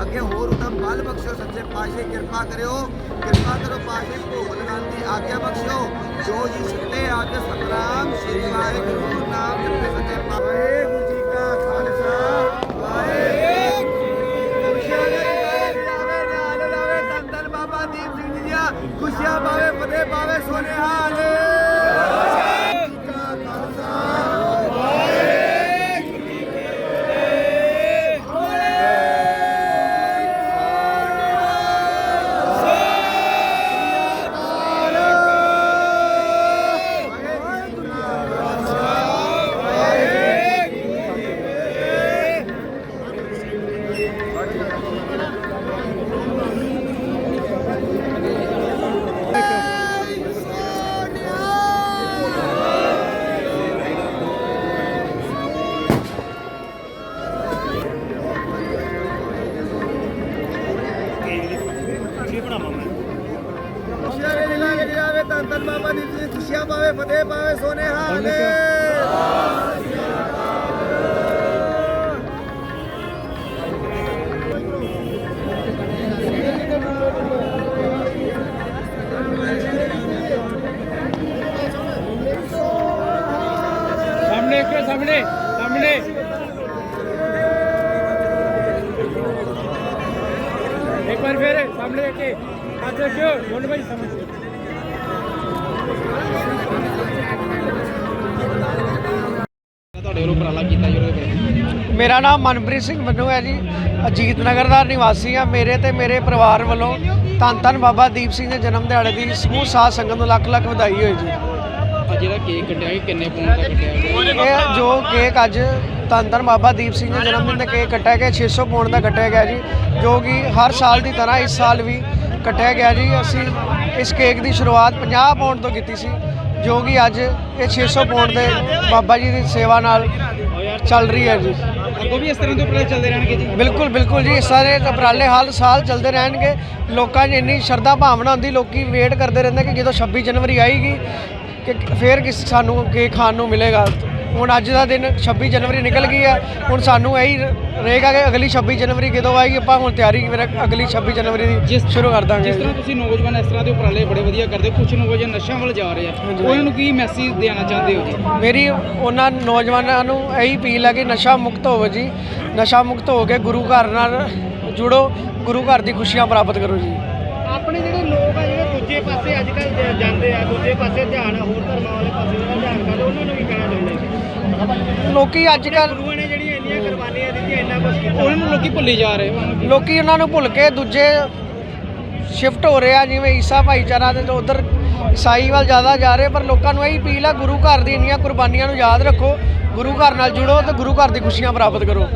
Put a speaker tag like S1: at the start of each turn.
S1: अगे होर उदम बल बख्शो, सच्चे पाशे कृपा करो कृपा करो पाशे भोगन गांधी आग्ञा बख्शो। जो जी सुते आगे सतराम श्री वागुरु नाम जपे सच्चे पाशे खुशियाँ पावे, फतेह पावे, सोने हाले। ਧੰਨ ਬਾਬਾ ਦੀਪ ਸਿੰਘ ਖੁਸ਼ੀਆਂ ਪਾਵੇ, ਫਤਿਹ ਪਾਵੇ, ਸੋਨੇ ਹਾਲ।
S2: ਸਾਹਮਣੇ ਇੱਕ ਸਾਹਮਣੇ ਸਾਹਮਣੇ। ਇੱਕ ਵਾਰ ਫੇਰ ਸਾਹਮਣੇ ਦੇਖ। ਕੇ ਹੱਥ ਦੇਖਿਓ ਦੋਨੋਂ ਭਾਈ ਤੁਹਾਡੇ ਵੱਲੋਂ ਉਪਰਾਲਾ ਕੀਤਾ ਜੀ ਉਹਦੇ ਉੱਪਰ
S3: ਮੇਰਾ ਨਾਮ ਮਨਪ੍ਰੀਤ ਸਿੰਘ ਮੰਨੂ ਹੈ ਜੀ। ਅਜੀਤ ਨਗਰ ਦਾ ਨਿਵਾਸੀ ਆ ਮੇਰੇ ਤੇ ਮੇਰੇ ਪਰਿਵਾਰ ਵੱਲੋਂ ਧੰਨ ਧੰਨ ਬਾਬਾ ਦੀਪ ਸਿੰਘ ਦੇ ਜਨਮ ਦਿਹਾੜੇ ਦੀ ਸਮੂਹ ਸਾਧ ਸੰਗਤ ਨੂੰ ਲੱਖ ਲੱਖ ਵਧਾਈ ਹੋਏ ਜੀ।
S2: ਆ ਜਿਹੜਾ ਕੇਕ ਕੱਟਿਆ ਇਹ ਕਿੰਨੇ ਪੌਂਡ ਦਾ ਕੱਟਿਆ?
S3: ਇਹ ਜੋ ਕੇਕ ਅੱਜ ਧੰਨ ਧੰਨ ਬਾਬਾ ਦੀਪ ਸਿੰਘ ਦੇ ਜਨਮ ਦਿਨ ਦਾ ਕੇਕ ਕੱਟਿਆ ਗਿਆ 600 ਪੌਂਡ ਦਾ ਕੱਟਿਆ ਗਿਆ ਜੀ। ਜੋ ਕਿ ਹਰ ਸਾਲ ਦੀ ਤਰ੍ਹਾਂ ਇਸ ਸਾਲ ਵੀ ਕੱਟਿਆ ਗਿਆ ਜੀ। ਅਸੀਂ ਇਸ ਕੇਕ ਦੀ ਸ਼ੁਰੂਆਤ 50 ਪੌਂਡ ਤੋਂ ਕੀਤੀ ਸੀ ਜੋ ਕਿ ਅੱਜ ਇਹ 600 ਪੌਂਡ ਦੇ ਬਾਬਾ ਜੀ ਦੀ ਸੇਵਾ ਨਾਲ ਚੱਲ ਰਹੀ ਹੈ ਜੀ।
S2: ਅੱਗੋਂ ਵੀ ਇਸ ਤਰ੍ਹਾਂ ਦੇ ਉਪਰਾਲੇ ਚੱਲਦੇ ਰਹਿਣਗੇ ਜੀ?
S3: ਬਿਲਕੁਲ ਬਿਲਕੁਲ ਜੀ ਸਾਰੇ ਉਪਰਾਲੇ ਹਾਲ ਸਾਲ ਚੱਲਦੇ ਰਹਿਣਗੇ। ਲੋਕਾਂ 'ਚ ਇੰਨੀ ਸ਼ਰਧਾ ਭਾਵਨਾ ਹੁੰਦੀ ਲੋਕੀ ਵੇਟ ਕਰਦੇ ਰਹਿੰਦੇ ਕਿ ਜਦੋਂ 26 ਜਨਵਰੀ ਆਏਗੀ ਕਿ ਫੇਰ ਕਿਸ ਸਾਨੂੰ ਕੇਕ ਖਾਣ ਨੂੰ ਮਿਲੇਗਾ। ਹੁਣ ਅੱਜ ਦਾ ਦਿਨ 26 ਜਨਵਰੀ ਨਿਕਲ ਗਈ ਹੈ ਹੁਣ ਸਾਨੂੰ ਇਹੀ ਰਹੇਗਾ ਕਿ ਅਗਲੀ 26 ਜਨਵਰੀ ਕਦੋਂ ਆਏਗੀ ਆਪਾਂ ਹੁਣ ਤਿਆਰੀ ਫਿਰ ਅਗਲੀ 26 ਜਨਵਰੀ ਦੀ
S2: ਜਿਸ-
S3: ਸ਼ੁਰੂ ਕਰ ਦਾਂਗੇ।
S2: ਜਿਸ ਤਰ੍ਹਾਂ ਤੁਸੀਂ ਨੌਜਵਾਨ ਇਸ ਤਰ੍ਹਾਂ ਦੇ ਉਪਰਾਲੇ ਬੜੇ ਵਧੀਆ ਕਰਦੇ ਕੁਝ ਨੌਜਵਾਨ ਨਸ਼ਿਆਂ ਵੱਲ ਜਾ ਰਹੇ ਆ। ਉਹਨਾਂ ਨੂੰ ਕੀ ਮੈਸੇਜ ਦੇਣਾ ਚਾਹੁੰਦੇ ਹੋ ਜੀ?
S3: ਮੇਰੀ ਉਹਨਾਂ ਨੌਜਵਾਨਾਂ ਨੂੰ ਇਹੀ ਅਪੀਲ ਹੈ ਕਿ ਨਸ਼ਾ ਮੁਕਤ ਹੋਵੋ ਜੀ। ਨਸ਼ਾ ਮੁਕਤ ਹੋ ਕੇ ਗੁਰੂ ਘਰ ਨਾਲ ਜੁੜੋ ਗੁਰੂ ਘਰ ਦੀ ਖੁਸ਼ੀਆਂ ਪ੍ਰਾਪਤ ਕਰੋ ਜੀ।
S4: ਆਪਣੇ ਜਿਹੜੇ ਲੋਕ ਆ ਜਿਹੜੇ ਦੂਜੇ ਪਾਸੇ ਅੱਜ ਕੱਲ ਜਾਂਦੇ ਆ ਦੂਜੇ ਪਾਸੇ ਧਿਆਨ ਹੋਰ ਧਰਮਾਂ ਵਾਲੇ ਪਾਸੇ ਜਿਹੜਾ ਧਿਆਨ ਕਰਦੇ ਉਹਨਾਂ ਨੂੰ ਵੀ
S3: ਲੋਕੀ ਅੱਜ ਕੱਲ੍ਹ
S4: ਗੁਰੂਆਂ ਨੇ ਜਿਹੜੀਆਂ ਇੰਨੀਆਂ ਕੁਰਬਾਨੀਆਂ ਦਿੱਤੀਆਂ ਇੰਨਾ ਕੁਝ ਕੀਤਾ।
S2: ਉਹਨਾਂ ਨੂੰ ਲੋਕੀ ਭੁੱਲੀ ਜਾ ਰਹੇ ਨੂੰ
S3: ਲੋਕੀ ਉਹਨਾਂ ਨੂੰ ਭੁੱਲ ਕੇ ਦੂਜੇ ਸ਼ਿਫਟ ਹੋ ਰਹੇ ਆ ਜਿਵੇਂ ਈਸਾ ਭਾਈਚਾਰਾ ਦੇ ਉਧਰ ਈਸਾਈ ਵੱਲ ਜ਼ਿਆਦਾ ਜਾ ਰਹੇ ਪਰ ਲੋਕਾਂ ਨੂੰ ਇਹੀ ਅਪੀਲ ਆ ਗੁਰੂ ਘਰ ਦੀ ਇੰਨੀਆਂ ਕੁਰਬਾਨੀਆਂ ਨੂੰ ਯਾਦ ਰੱਖੋ ਗੁਰੂ ਘਰ ਨਾਲ ਜੁੜੋ ਤੇ ਗੁਰੂ ਘਰ ਦੀ ਖੁਸ਼ੀਆਂ ਪ੍ਰਾਪਤ ਕਰੋ।